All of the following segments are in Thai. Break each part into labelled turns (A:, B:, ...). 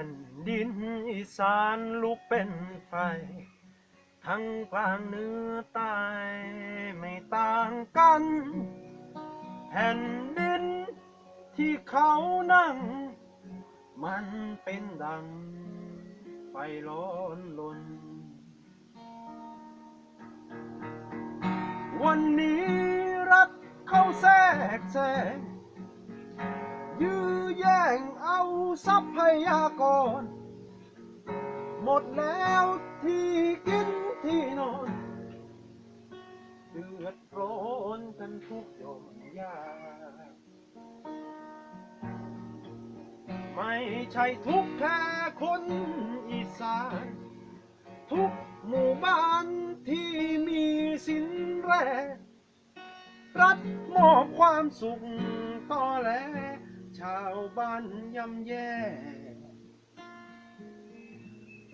A: ่นดินอีสานลุกเป็นไฟ ทั้งกลางเนื้อใต้ไม่ต่างกัน แผ่นดินที่เขานั่ง มันเป็นดัง ไฟร้อนลน วันนี้รัฐเข้าแทรกแซง งเอาทรัพยากร หมดแล้วที่กินที่นอน เดือดร้อนกันทุกย่อมยากไม่ใช่ทุกแค่คนอีสาน ทุกหมู่บ้านที่มีสินแร่รัฐมอบความสุขต่อแล ชาวบ้านย่ำแย่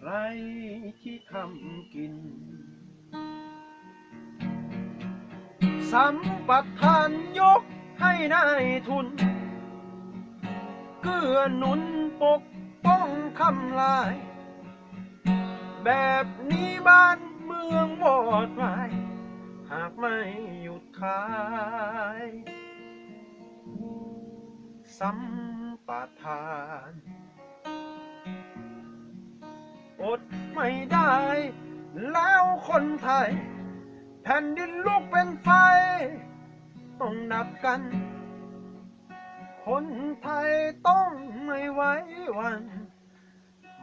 A: ไรที่ทำกิน สัมปทานยกให้นายทุน เกื้อหนุนปกป้องคำลาย แบบนี้บ้านเมืองวอดวายหากไม่หยุดขาย สัมปทาน อดไม่ได้ แล้วคนไทย แผ่นดินลุกเป็นไฟ ต้องนับกัน คนไทยต้องไม่ไว้วัน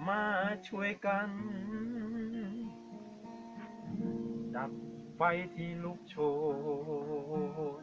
A: มาช่วยกัน ดับไฟที่ลุกโชน